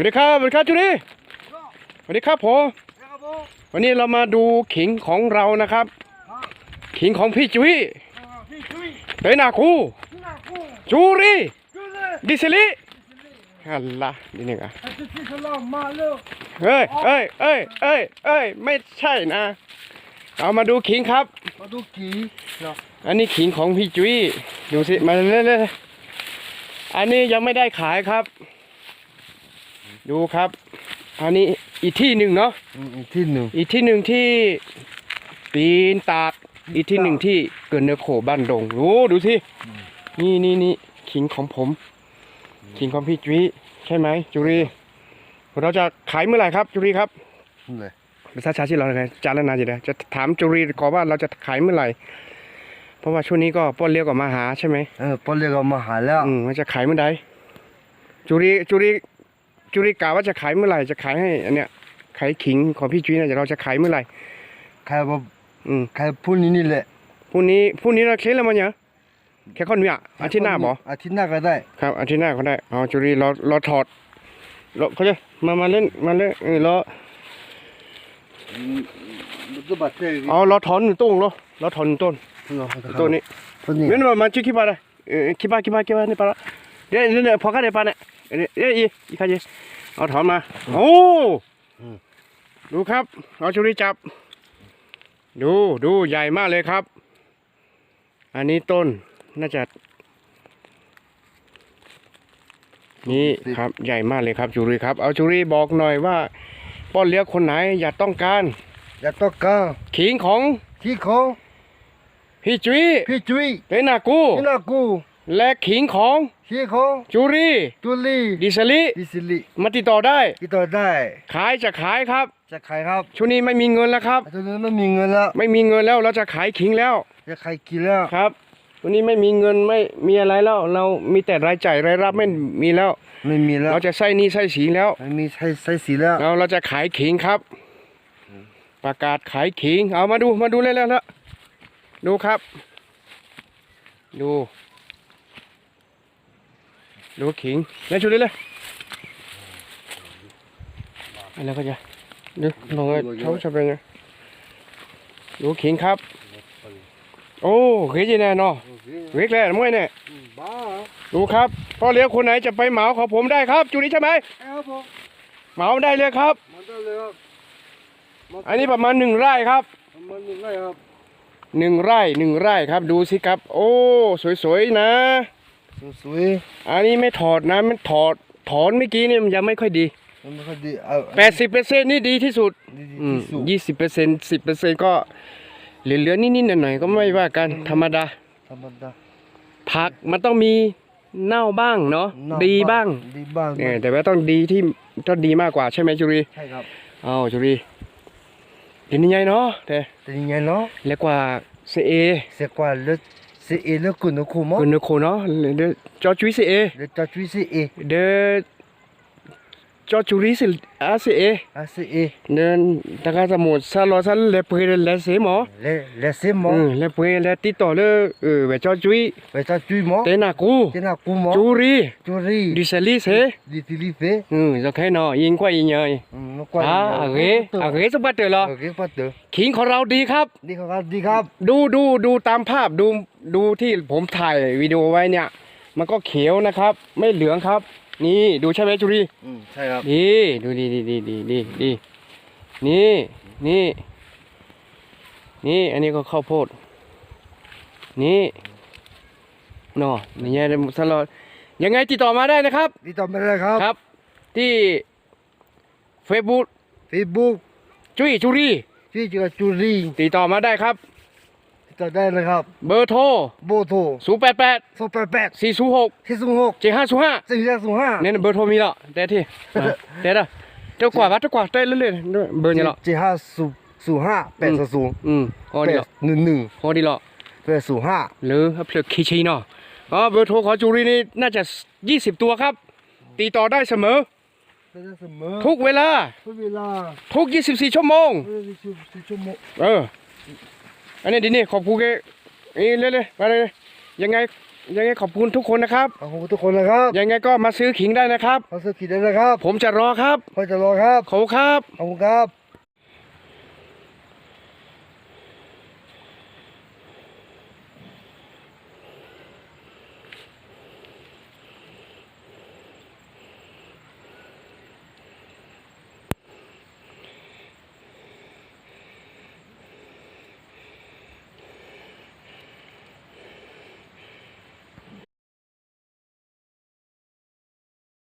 วัสดีครับสวัสดีครับจุรีสวัสดีครับผมครับผมวันนี้เรามาดูขิงของเรานะครับ ขิงของพี่จุ้ยพี่ช่วยเตยนาคูพี่นาคูจูรีช่วยเลยดิสลิฮัลละนี่นี่อะให้ที่สลามมาเร็วเฮ้ยเอ้ยเอ้ยเอ้ยเอ้ยไม่ใช่นะ เอามาดูขิงครับ มาดูกี่เนาะอันนี้ขิงของพี่จุ้ยดูสิมาเรื่อยๆอันนี้ยังไม่ได้ขายครับ ดูครับ อันนี้อีกที่หนึ่งเนาะอีกที่หนึ่งอีกที่หนึ่งที่ปีนตากอีกที่หนึ่งที่เกิดเนื้อโขบ้านดงโอ้ดูสินี่นี่นี่ขิงของผมขิงของพี่จุ้ยใช่ไหมจุรีเราจะขายเมื่อไหร่ครับจุรีครับเลยภาษาชาชิเราไงจานละนาจีเดจะถามจุรีก่อนว่าเราจะขายเมื่อไหร่เพราะว่าช่วงนี้ก็ป้อนเลี้ยวกับมาหาใช่ไหมเออพอเรียกมาหาแล้วอืมมันจะขายเมื่อใดจุรีจุรี จุรีกล่าวว่าจะขายเมื่อไหร่จะขายให้อันเนี้ยขายขิงของพี่จุ้ยเนี่ยเดี๋ยวเราจะขายเมื่อไหร่ใครบอกอืมใครพูดนี่นี่แหละพรุ่งนี้พรุ่งนี้เราเคลียร์แล้วมั้งเนี่ยแค่ข้อนเนี้ยอาทิตย์หน้าบออาทิตย์หน้าก็ได้ครับอาทิตย์หน้าก็ได้เอาจุรีเราเราถอดเราเขาจะมามาเล่นมาเล่นเออเรามันก็บัดเจ็บเอาเราถอนหนึ่งต้นเราเราถอนหนึ่งต้นต้นนี้ต้นนี้นี่มามาชิคิบาเลยเออคิบาคิบาคิบานี่ปะละเดี๋ยวเนี่ยพอกันเดี๋ยวปะเนี่ย เดี๋ยวเดี๋ยวอีอีกใครจะเอาถอนมา โอ้ดูครับ เอาจุรีจับ ดูดูใหญ่มากเลยครับ อันนี้ต้นน่าจะ นี่ครับใหญ่มากเลยครับจุรีครับ เอาจุรีบอกหน่อยว่า ป้อนเลี้ยงคนไหน อยากต้องการ อยากต้องการขิงของ ที่ของพี่จุ้ยพี่จุ้ยเป็นนากูพี่นากู และขิงของที่ของจุรีจุลีดิสลิดิสิลิมาติดต่อได้ ติดต่อได้ ขายจะขายครับ จะขายครับช่วงนี้ไม่มีเงินแล้วครับตอนนี้ไม่มีเงินแล้ว ไม่มีเงินแล้วเราจะขายขิงแล้ว จะขายกินแล้วครับวันนี้ไม่มีเงินไม่มีอะไรแล้ว เรามีแต่รายจ่ายรายรับไม่มีแล้ว ไม่มีแล้ว เราจะใส่หนี้ใส่สีแล้วไม่มีใช้ใช้สีแล้วเราเราจะขายขิงครับ ประกาศขายขิง เอามาดูมาดูเลยแล้วละดูครับ ดู ดูขิงแล้วชุดนี้เลยอะไรก็จะดูลองให้เขาจะเป็นไงดูขิงครับ โอ้เฮ้ยจีแน่เนอะเวกแล้วมวยเนี่ยบ้าดูครับพ่อเลี้ยงคนไหนจะไปเหมาของผมได้ครับ จุดนี้ใช่ไหมครับผมเหมาได้เลยครับมาได้เลยครับอันนี้ประมาณหนึ่งไร่ครับมันมีไรครับหนึ่งไร่หนึ่งไร่ครับดูสิครับ โอ้ สวยๆนะ สวยอันนี้ไม่ถอดนะมันถอดถอนเมื่อกี้เนี่ยมันยังไม่ค่อยดีๆมันไม่ค่อยดีเอาแปดสิบเปอร์เซ็นต์นี่ดีที่สุดดีอืมที่สุดยี่สิบเปอร์เซ็นต์สิบเปอร์เซ็นต์ก็เหลือๆนิดๆหน่อยๆก็ไม่ว่ากันธรรมดา ธรรมดาผักมันต้องมีเน่าบ้างเนาะนอกดีบ้างดีบ้างเออแต่ว่าต้องดีที่ต้องดีมากกว่าใช่ไหมจุรีใช่ครับอ้าวจุรีเห็นยังไงเนาะแต่แต่ยังไงเนาะเล็กกว่าเซเอ c'est quoi le c'est et le coup de comment คุ C'est et le kono comment Kono kono, le tchouis c'est et. Le tchouis c'est et. De จอจุริสิอาเซเอ ah c'est et เดินตะกาสมุทรซาลอซันเลเปเรเลเซหมอ les laissez อื moi มเลเปเลติดต่อเลยเออเวจอจุย le tatu moi เตนากู c'est na coup moi จูรี tu ris ดิเซลิเซ l'utiliser อืมจะแค่นอยิงกว่ายิงเงย nó quoi อ่าโอเคโอเคสบัดเตอร์เหรอ ok pas de ขิงของเราดีครับ đi ครับดีครับ ดูดูดูตามภาพดูดูที่ผมถ่ายวิดีโอไว้เนี่ย มันก็เขียวนะครับ ไม่เหลืองครับ นี่ดูใช่ไหมจุรีอืมใช่ครับดีดูดีดีดีดีดีดีนี่นี่ นี่อันนี้ก็ข้าวโพด นี่เนาะนี่ไงสลอดยังไงติดต่อมาได้นะครับดีต่อไปเลยครับครับ ที่เฟซบุ๊ก Facebook จุ้ยจุรีที่จะจุรีติดต่อมาได้ครับ ติดต่อได้เลยครับ เบอร์โทรโบโทร0 8 8 สองแปดแปด4 0 6 ที่ศูนย์หก7 5 0 5สี่ห้าศูนย์ห้าเนี่ยเบอร์โทรมีแล้วแต่ที่อะแต่ละเจ้ากว่าวัดเจ้ากว่าได้เรื่อยๆด้วยเบอร์เนี่ยหรอเจ็ดห้าศูนย์ศูนย์ห้าแปดศูนย์อืมพอแปดีดหรอหนึ่งหนึ่งพอดีหรอแปดศูนย์ห้าหรือเพื่อคีชีเนาะอ๋อเบอร์โทรของจูรีนี่น่าจะ 20 ตัวครับติดต่อได้เสมอ เป็นเสมอทุกเวลา ทุกเวลาทุก 24 ชั่วโมงเวลาสิบสี่ชั่วโมงเออ อันนี้ดีนี่ขอบคุณแกเอ้ยเรื่อยๆมาเลยยังไงยังไงขอบคุณทุกคนนะครับขอบคุณทุกคนนะครับยังไงก็มาซื้อขิงได้นะครับขอซื้อขีดได้นะครับ ผมจะรอครับขอจะรอครับขอบคุณครับขอบคุณครับ